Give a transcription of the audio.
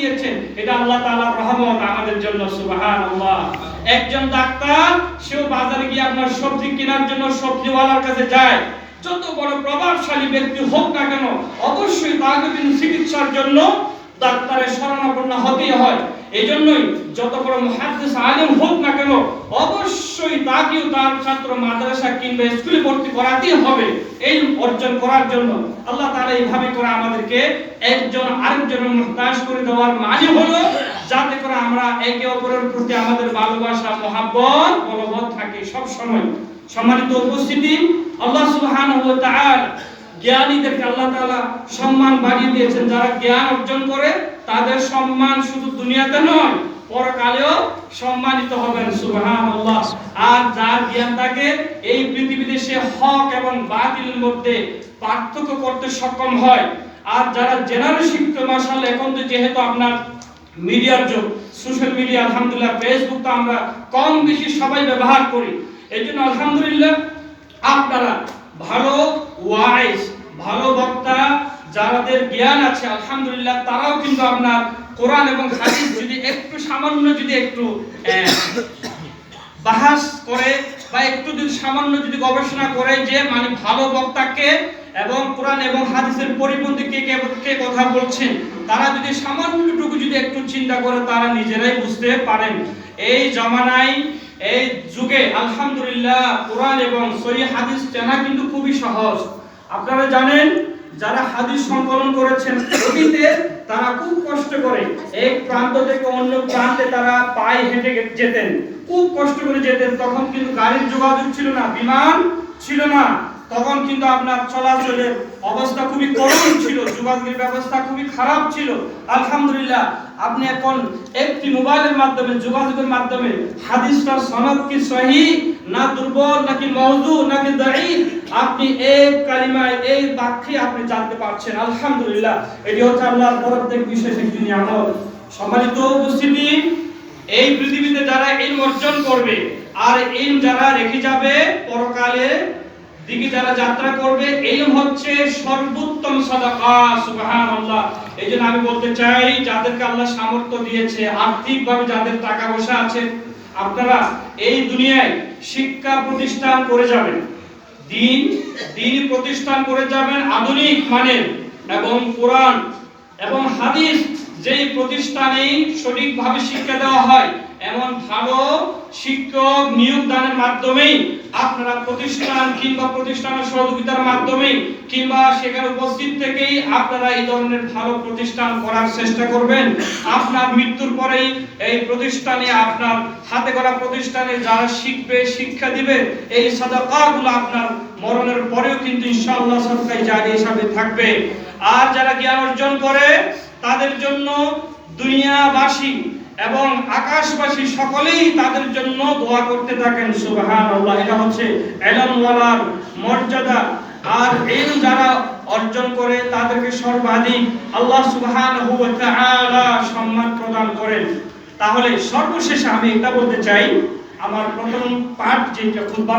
দিয়েছেন, এটা আল্লাহ তাআলার রহমত আমাদের জন্য, সুবহানাল্লাহ। একজন ডাক্তার, সেও বাজারে গিয়ে আপনার সবজি কেনার জন্য সবজিওয়ালার কাছে যায়। যত বড় প্রভাবশালী ব্যক্তি হোক না কেন, অবশ্যই তাকে চিকিৎসার জন্য ডাক্তারের শরণাপন্ন হতেই হয়। এই জন্যই যত বড় মুহাদ্দিস আলেম হোক না কেন, অবশ্যই তাকেও তার ছাত্র মাদ্রাসা কিংবা স্কুলে ভর্তি করাতেই হবে, এই অর্জন করার জন্য। আল্লাহ তাআলা এইভাবে করে আমাদেরকে একজন আরেকজনের মুহতাজ করে দেওয়ার মানে হলো, যাতে করে আমরা একে অপরের প্রতি আমাদের ভালোবাসা, মহাব্বত বলবৎ থাকে সব সময় সম্মানিত উপস্থিতি, আল্লাহ সুবহানাহু ওয়া তাআলা জ্ঞানীদেরকে আল্লাহ তাআলা সম্মান বাড়িয়ে দিয়েছেন। যারা জ্ঞান অর্জন করে, তাদের সম্মান শুধু দুনিয়াতে নয়, পরকালেও সম্মানিত হবেন। সুবহানাল্লাহ। আর যার জ্ঞান থাকে এই পৃথিবীতে সে হক এবং বাতিলের মধ্যে পার্থক্য করতে সক্ষম হয়। আর যারা জেনারেল শিখতে মাশাআল্লাহ, এখন তো যেহেতু আপনার মিডিয়ার যুগ, সোশ্যাল মিডিয়া, আলহামদুলিল্লাহ, ফেসবুক তো আমরা কম বেশি সবাই ব্যবহার করি। এই জন্য আলহামদুলিল্লাহ জ্ঞান আছে, আলহামদুলিল্লাহ, তারাও কিন্তু আপনার কোরআন এবং হাদিস যদি একটু সামান্য যদি একটু বাহাস করে বা একটু যদি সামান্য যদি গবেষণা করে যে মানে ভালো বক্তাকে এবং কোরআন এবং হাদিসের পরিপন্থী কে কে কথা বলছেন, তারা যদি সামান্যটুকু যদি একটু চিন্তা করে, তারা নিজেরাই বুঝতে পারেন। এই জমানায়, এই যুগে আলহামদুলিল্লাহ, কোরআন এবং সহি হাদিস জানা কিন্তু খুবই সহজ। আপনারা জানেন যারা হাদিস সংকলন করেছেন অতীতে তারা খুব কষ্ট করে। এক প্রান্ত থেকে অন্য প্রান্তে তারা পায়ে হেঁটে যেতেন। খুব কষ্ট করে যেতেন। তখন কিন্তু গাড়ির যোগাযোগ ছিল না, বিমান ছিল না। তখন কিন্তু আপনার চলাচলের অবস্থা খুবই করুণ ছিল, যোগাযোগের ব্যবস্থা খুবই খারাপ ছিল। আলহামদুলিল্লাহ, আপনি এখন একটি মোবাইলের মাধ্যমে, যোগাযোগের মাধ্যমে হাদিসটার সনদ কি সহি, না দুর্বল, নাকি মওদু নাকি দাঈফ, আপনি এই কালিমায়, এই বাক্যে আপনি জানতে পারছেন। আলহামদুলিল্লাহ, এটি হচ্ছে আল্লাহর তরফ থেকে বিশেষ একটি নিয়ামত। সম্মানিত উপস্থিতি, এই পৃথিবীতে যারা ইলম অর্জন করবে, আর ইলম যারা রেখে যাবে পরকালে দিকে যারা যাত্রা করবে এই হচ্ছে সর্বোত্তম সাদাকা, সুবহানাল্লাহ। এই জন্য আমি বলতে চাই, যাদেরকে আল্লাহ সামর্থ্য দিয়েছে, আর্থিকভাবে যাদের টাকা পয়সা আছে, আপনারা এই দুনিয়ায় শিক্ষা প্রতিষ্ঠান করে যাবেন। দিন দিন প্রতিষ্ঠান করে যাবেন আধুনিক মানের এবং কোরআন এবং হাদিস যেই প্রতিষ্ঠানে সঠিকভাবে শিক্ষা দেওয়া হয় এমন ভালো শিক্ষক নিয়োগ দানের মাধ্যমেই আপনারা প্রতিষ্ঠান কিংবা প্রতিষ্ঠানের সহযোগিতার মাধ্যমে কিংবা সেখানে উপস্থিত থেকেই আপনারা এই ধরনের ভালো প্রতিষ্ঠান করার চেষ্টা করবেন। আপনার মৃত্যুর পরেই এই প্রতিষ্ঠানে আপনার হাতে করা প্রতিষ্ঠানে যারা শিখবে, শিক্ষা দিবে, এই সাদাকাগুলো আপনার মরণের পরেও কিন্তু ইনশাআল্লাহ সরকারি জারি হিসাবে থাকবে। আর যারা জ্ঞান অর্জন করে, তাদের জন্য দুনিয়াবাসী এবং আকাশবাসী সকলেই তাদের জন্য দোয়া করতে থাকেন, সুবহানাল্লাহ। এটা হচ্ছে এলমওয়ালার মর্যাদা। আর এল যারা অর্জন করে, তাদেরকে সর্বাধিক আল্লাহ সুবাহান সম্মান প্রদান করেন। তাহলে সর্বশেষে আমি এটা বলতে চাই, আমার প্রথম পাঠ যেটা খুব